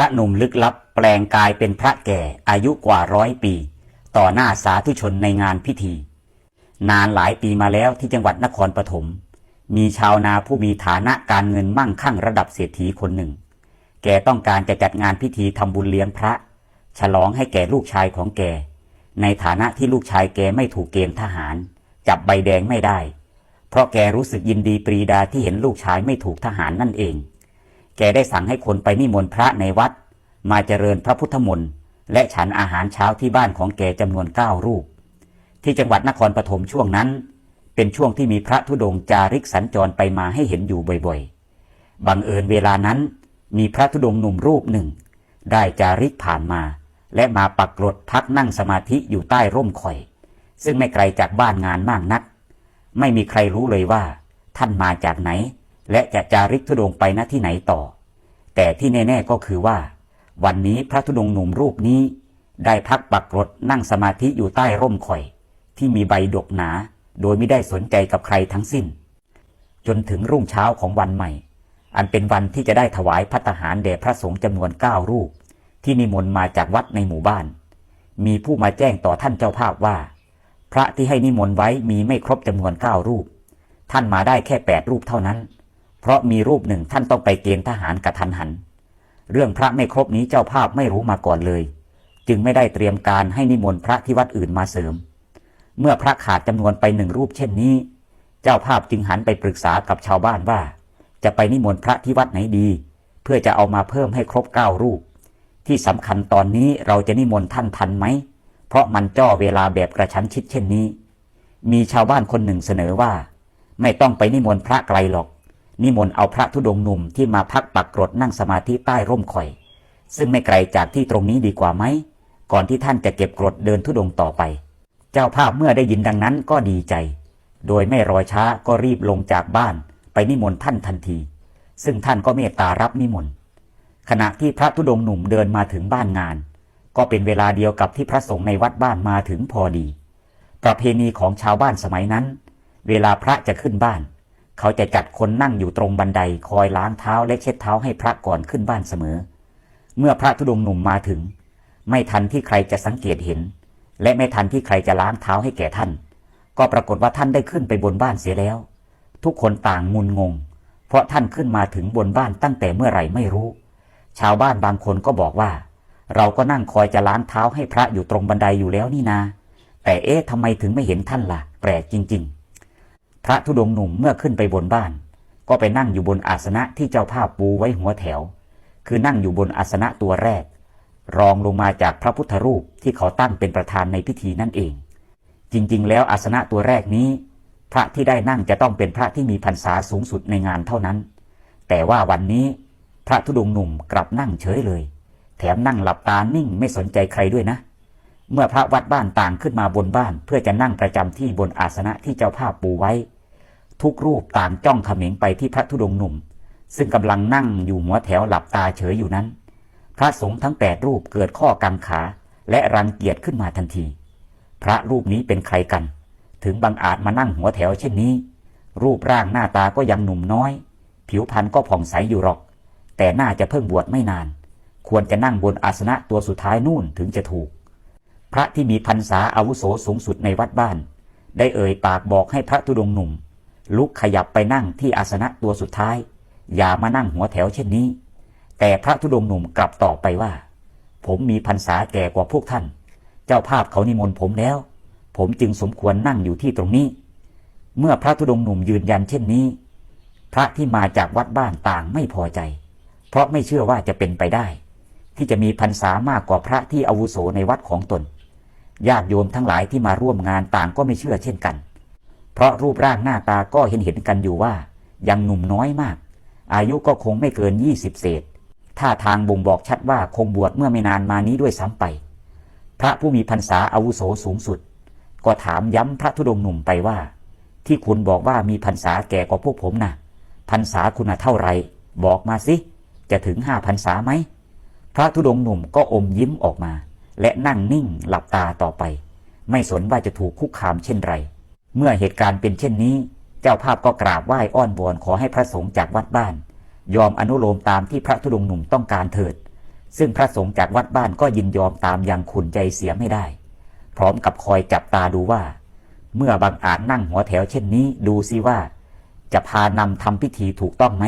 พระหนุ่มลึกลับแปลงกายเป็นพระแก่อายุกว่าร้อยปี ต่อหน้าสาธุชนในงานพิธี นานหลายปีมาแล้วที่จังหวัดนครปฐมมีชาวนาผู้มีฐานะการเงินมั่งคั่งระดับเศรษฐีคนหนึ่ง แกต้องการจะจัดงานพิธีทำบุญเลี้ยงพระ ฉลองให้แก่ลูกชายของแก ในฐานะที่ลูกชายแกไม่ถูกเกณฑ์ทหาร จับใบแดงไม่ได้ เพราะแกรู้สึกยินดีปรีดาที่เห็นลูกชายไม่ถูกทหารนั่นเอง แกได้สั่งให้คนไปนิมนต์พระในวัด มาเจริญพระพุทธมนต์และฉันอาหารเช้าที่บ้านของแกจำนวนเก้ารูป ที่จังหวัดนครปฐมช่วงนั้น เป็นช่วงที่มีพระธุดงค์จาริกสัญจรไปมาให้เห็นอยู่บ่อยๆ บังเอิญเวลานั้น มีพระธุดงค์หนุ่มรูปหนึ่ง ได้จาริกผ่านมา และมาปักกรดพักนั่งสมาธิอยู่ใต้ร่มข่อย ซึ่งไม่ไกลจากบ้านงานมากนัก ไม่มีใครรู้เลยว่า ท่านมาจากไหน และจะจาริกธุดงไปณที่ไหนต่อ แต่ที่แน่ๆก็คือว่า วันนี้พระธุดงหนุ่มรูปนี้ ได้พักปักรดนั่งสมาธิอยู่ใต้ร่มข่อย ที่มีใบดกหนา โดยไม่ได้สนใจกับใครทั้งสิ้น จนถึงรุ่งเช้าของวันใหม่ อันเป็นวันที่จะได้ถวายพัตหารแด่พระสงฆ์จำนวนเก้ารูป ที่นิมนต์มาจากวัดในหมู่บ้าน มีผู้มาแจ้งต่อท่านเจ้าภาพว่า พระที่ให้นิมนต์ไว้มีไม่ครบจำนวนเก้ารูป ท่านมาได้แค่แปดรูปเท่านั้น เพราะมีรูปหนึ่งท่านต้องไปเกณฑ์ทหารกระทันหัน เรื่องพระไม่ครบนี้เจ้าภาพไม่รู้มาก่อนเลย จึงไม่ได้เตรียมการให้นิมนต์พระที่วัดอื่นมาเสริม เมื่อพระขาดจำนวนไปหนึ่งรูปเช่นนี้ เจ้าภาพจึงหันไปปรึกษากับชาวบ้านว่า จะไปนิมนต์พระที่วัดไหนดี เพื่อจะเอามาเพิ่มให้ครบเก้ารูป ที่สำคัญตอนนี้เราจะนิมนต์ท่านทันไหมเพราะมันจ้อเวลาแบบกระชั้นชิดเช่นนี้ มีชาวบ้านคนหนึ่งเสนอว่า ไม่ต้องไปนิมนต์พระไกลหรอก นิมนต์เอาพระธุดงค์หนุ่มที่มาพักปักกรดนั่งสมาธิใต้ร่มข่อย ซึ่งไม่ไกลจากที่ตรงนี้ดีกว่าไหม ก่อนที่ท่านจะเก็บกรดเดินธุดงค์ต่อไป เจ้าภาพเมื่อได้ยินดังนั้นก็ดีใจ โดยไม่รอช้าก็รีบลงจากบ้านไปนิมนต์ท่านทันที ซึ่งท่านก็เมตตารับนิมนต์ ขณะที่พระธุดงค์หนุ่มเดินมาถึงบ้านงาน ก็เป็นเวลาเดียวกับที่พระสงฆ์ในวัดบ้านมาถึงพอดี ประเพณีของชาวบ้านสมัยนั้น เวลาพระจะขึ้นบ้าน เขาจะจัดคนนั่งอยู่ตรงบันไดคอยล้างเท้าและเช็ดเท้าให้พระก่อนขึ้นบ้านเสมอ เมื่อพระธุดงค์หนุ่มมาถึง ไม่ทันที่ใครจะสังเกตเห็น และไม่ทันที่ใครจะล้างเท้าให้แก่ท่าน ก็ปรากฏว่าท่านได้ขึ้นไปบนบ้านเสียแล้ว ทุกคนต่างงุนงง เพราะท่านขึ้นมาถึงบนบ้านตั้งแต่เมื่อไหร่ไม่รู้ ชาวบ้านบางคนก็บอกว่า เราก็นั่งคอยจะล้างเท้าให้พระอยู่ตรงบันไดอยู่แล้วนี่นา แต่เอ๊ะทำไมถึงไม่เห็นท่านล่ะ แปลกจริง ๆ พระธุดงค์หนุ่มเมื่อขึ้นไปบนบ้าน ก็ไปนั่งอยู่บนอาสนะที่เจ้าภาพปูไว้หัวแถว คือนั่งอยู่บนอาสนะตัวแรก รองลงมาจากพระพุทธรูปที่เขาตั้งเป็นประธานในพิธีนั่นเอง จริงๆ แล้วอาสนะตัวแรกนี้ พระที่ได้นั่งจะต้องเป็นพระที่มีพรรษาสูงสุดในงานเท่านั้น แต่ว่าวันนี้พระธุดงค์หนุ่มกลับนั่งเฉยเลย แถมนั่งหลับตานิ่งไม่สนใจใครด้วยนะเมื่อพระวัดบ้านต่างขึ้นมาบนบ้าน เพื่อจะนั่งประจำที่บนอาสนะที่เจ้าภาพปูไว้ ทุกรูปต่างจ้องเขม็งไปที่พระธุดงค์หนุ่ม ซึ่งกำลังนั่งอยู่หัวแถวหลับตาเฉยอยู่นั้น พระสงฆ์ทั้งแปดรูปเกิดข้อกังขาและรังเกียจขึ้นมาทันที พระรูปนี้เป็นใครกัน ถึงบังอาจมานั่งหัวแถวเช่นนี้ รูปร่างหน้าตาก็ยังหนุ่มน้อย ผิวพรรณก็ผ่องใสอยู่หรอก แต่น่าจะเพิ่งบวชไม่นาน ควรจะนั่งบนอาสนะตัวสุดท้ายนู่นถึงจะถูก พระที่มีพรรษาอาวุโสสูงสุดในวัดบ้าน ได้เอ่ยปากบอกให้พระธุดงค์หนุ่ม ลุกขยับไปนั่งที่อาสนะตัวสุดท้าย อย่ามานั่งหัวแถวเช่นนี้ แต่พระธุดงค์หนุ่มกลับตอบไปว่า ผมมีพรรษาแก่กว่าพวกท่าน เจ้าภาพเขานิมนต์ผมแล้ว ผมจึงสมควรนั่งอยู่ที่ตรงนี้ เมื่อพระธุดงค์หนุ่มยืนยันเช่นนี้ พระที่มาจากวัดบ้านต่างไม่พอใจ เพราะไม่เชื่อว่าจะเป็นไปได้ ที่จะมีพรรษามากกว่าพระที่อาวุโสในวัดของตนญาติโยมทั้งหลายที่มาร่วมงานต่างก็ไม่เชื่อเช่นกัน เพราะรูปร่างหน้าตาก็เห็นเห็นกันอยู่ว่า ยังหนุ่มน้อยมาก อายุก็คงไม่เกินยี่สิบเศษท่าทางบ่งบอกชัดว่าคงบวชเมื่อไม่นานมานี้ด้วยซ้ำไป พระผู้มีพรรษาอาวุโสสูงสุด ก็ถามย้ำพระธุดงค์หนุ่มไปว่า ที่คุณบอกว่ามีพรรษาแก่กว่าพวกผมนะ่ะพรรษาคุณน่ะเท่าไร บอกมาสิ จะถึงห้าพรรษาไหม พระธุดงค์หนุ่มก็อมยิ้มออกมา และนั่งนิ่งหลับตาต่อไป ไม่สนว่าจะถูกคุกคามเช่นไร เมื่อเหตุการณ์เป็นเช่นนี้ เจ้าภาพก็กราบไหว้อ้อนวอนขอให้พระสงฆ์จากวัดบ้าน ยอมอนุโลมตามที่พระธุดงค์หนุ่มต้องการเถิด ซึ่งพระสงฆ์จากวัดบ้านก็ยินยอมตามอย่างขุนใจเสียไม่ได้ พร้อมกับคอยจับตาดูว่า เมื่อบางอาจนั่งหัวแถวเช่นนี้ดูซิว่า จะพานำทำพิธีถูกต้องไหม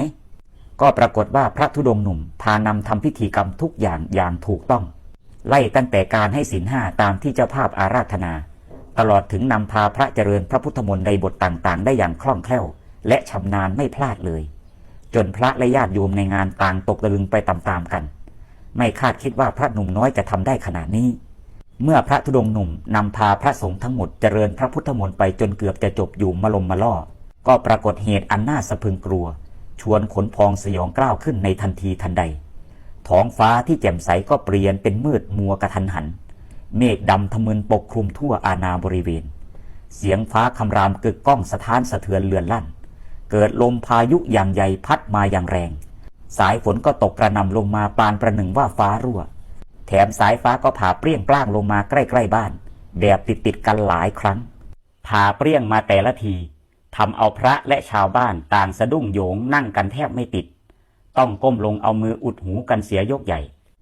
ก็ปรากฏว่าพระธุดงค์หนุ่มพานำทำพิธีกรรมทุกอย่างอย่างถูกต้อง ไล่ตั้งแต่การให้ศีลห้าตามที่เจ้าภาพอาราธนา ตลอดถึงนำพาพระเจริญพระพุทธมนต์ในบทต่างๆ ได้อย่างคล่องแคล่ว และชำนาญไม่พลาดเลย จนพระและญาติโยมในงานต่างตกตะลึงไปตามๆกัน ไม่คาดคิดว่าพระหนุ่มน้อยจะทำได้ขนาดนี้ เมื่อพระธุดงค์หนุ่มนำพาพระสงฆ์ทั้งหมดเจริญพระพุทธมนต์ไปจนเกือบจะจบอยู่มาลมมาล่อ ก็ปรากฏเหตุอันน่าสะพึงกลัว ชวนขนพองสยองกล้าวขึ้นในทันทีทันใด ท้องฟ้าที่แจ่มใสก็เปลี่ยนเป็นมืดมัวกระทันหัน เมฆดำทะมึนปกคลุมทั่วอาณาบริเวณ เสียงฟ้าคำรามกึกก้องสะท้านสะเทือนเลือนลั่น เกิดลมพายุอย่างใหญ่พัดมาอย่างแรง สายฝนก็ตกกระหน่ำลงมาปานประหนึ่งว่าฟ้ารั่ว แถมสายฟ้าก็ผ่าเปรี้ยงปร้างลงมาใกล้ๆบ้าน แบบติดติดๆกันหลายครั้ง ผ่าเปรี้ยงมาแต่ละทีทำเอาพระและชาวบ้านต่างสะดุ้งโยงนั่งกันแทบไม่ติด ต้องก้มลงเอามืออุดหูกันเสียยกใหญ่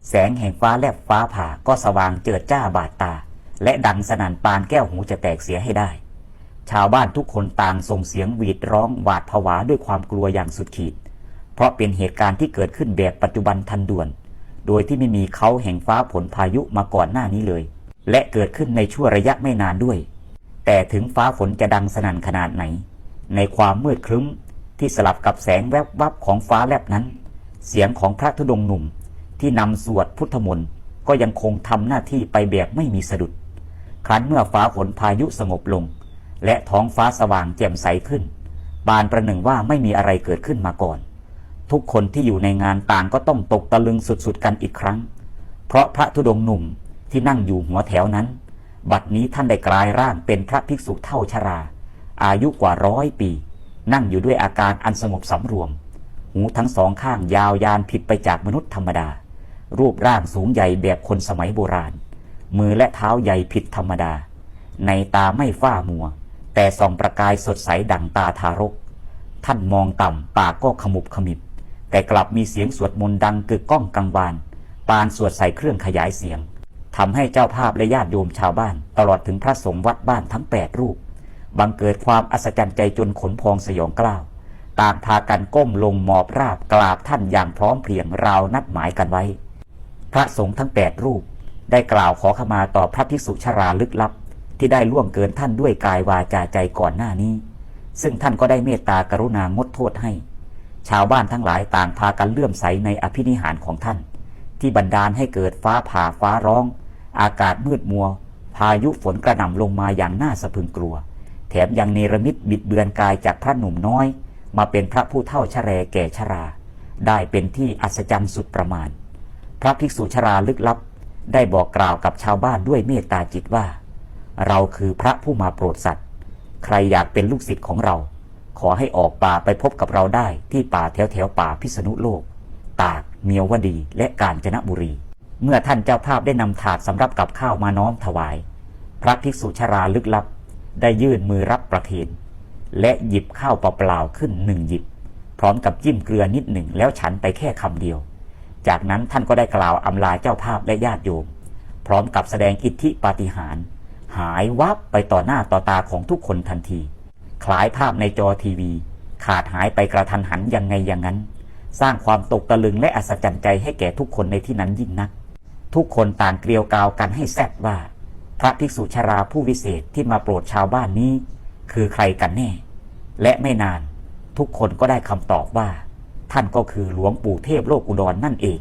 แสงแห่งฟ้าแลบฟ้าผ่าก็สว่างเจิดจ้าบาดตา และดังสนั่นปานแก้วหูจะแตกเสียให้ได้ ชาวบ้านทุกคนต่างส่งเสียงหวีดร้องหวาดผวาด้วยความกลัวอย่างสุดขีด เพราะเป็นเหตุการณ์ที่เกิดขึ้นแบบปัจจุบันทันด่วน โดยที่ไม่มีเขาแห่งฟ้าผลพายุมาก่อนหน้านี้เลย และเกิดขึ้นในชั่วระยะไม่นานด้วย แต่ถึงฟ้าฝนจะดังสนั่นขนาดไหน ในความมืดครึ้มที่สลับกับแสงแวบวับของฟ้าแลบนั้น เสียงของพระธุดงค์หนุ่ม ที่นำสวดพุทธมนต์ก็ยังคงทำหน้าที่ไปแบบไม่มีสะดุด ครั้นเมื่อฟ้าฝนพายุสงบลง และท้องฟ้าสว่างแจ่มใสขึ้น บานประหนึ่งว่าไม่มีอะไรเกิดขึ้นมาก่อน ทุกคนที่อยู่ในงานต่างก็ต้องตกตะลึงสุดๆกันอีกครั้ง เพราะพระธุดงค์หนุ่มที่นั่งอยู่หัวแถวนั้น บัดนี้ท่านได้กลายร่างเป็นพระภิกษุเท่าชรา อายุกว่าร้อยปี นั่งอยู่ด้วยอาการอันสงบสำรวม หูทั้งสองข้างยาวยานผิดไปจากมนุษย์ธรรมดา รูปร่างสูงใหญ่แบบคนสมัยโบราณ มือและเท้าใหญ่ผิดธรรมดา ในตาไม่ฝ้ามัว แต่ส่องประกายสดใสดั่งตาทารก ท่านมองต่ำปากก็ขมุบขมิบ แต่กลับมีเสียงสวดมนต์ดังกึกก้องกังวาน ปานสวดใส่เครื่องขยายเสียงทำให้เจ้าภาพและญาติโยมชาวบ้าน ตลอดถึงพระสงฆ์วัดบ้านทั้งแปดรูป บังเกิดความอัศจรรย์ใจจนขนพองสยองกล้าวต่างพากันก้มลงหมอบราบกราบท่านอย่างพร้อมเพรียงราวนัดหมายกันไว้ พระสงฆ์ทั้งแปดรูป ได้กล่าวขอขมาต่อพระภิกษุชราลึกลับ ที่ได้ล่วงเกินท่านด้วยกายวาจาใจก่อนหน้านี้ ซึ่งท่านก็ได้เมตตากรุณางดโทษให้ ชาวบ้านทั้งหลายต่างพากันเลื่อมใสในอภินิหารของท่าน ที่บันดาลให้เกิดฟ้าผ่าฟ้าร้อง อากาศมืดมัว พายุฝนกระหน่ำลงมาอย่างน่าสะพรึงกลัว แถมยังเนรมิตบิดเบือนกายจากพระหนุ่มน้อย มาเป็นพระผู้เฒ่าชะแรแก่ชรา ได้เป็นที่อัศจรรย์สุดประมาณ พระภิกษุชราลึกลับ ได้บอกกล่าวกับชาวบ้านด้วยเมตตาจิตว่า เราคือพระผู้มาโปรดสัตว์ ใครอยากเป็นลูกศิษย์ของเรา ขอให้ออกป่าไปพบกับเราได้ที่ป่าแถวแถวป่าพิษณุโลก ตากเมียววดีและกาญจนบุรี เมื่อท่านเจ้าภาพได้นำถาดสำหรับกับข้าวมาน้อมถวาย พระภิกษุชราลึกลับ ได้ยื่นมือรับประเคนและหยิบข้าวเปล่าๆขึ้นหนึ่งหยิบ พร้อมกับจิ้มเกลือนิดหนึ่งแล้วฉันไปแค่คำเดียว จากนั้นท่านก็ได้กล่าวอำลาเจ้าภาพและญาติโยมพร้อมกับแสดงอิทธิปาฏิหาริย์หายวับไปต่อหน้าต่อตาของทุกคนทันที คล้ายภาพในจอทีวี ขาดหายไปกระทันหันยังไงอย่างนั้น สร้างความตกตะลึงและอัศจรรย์ใจให้แก่ทุกคนในที่นั้นยิ่งนัก ทุกคนต่างเกลียวกาวกันให้แซดว่า พระภิกษุชราผู้วิเศษที่มาโปรดชาวบ้านนี้ คือใครกันแน่ และไม่นาน ทุกคนก็ได้คำตอบว่า ท่านก็คือหลวงปู่เทพโลกอุดรนนั่นเอง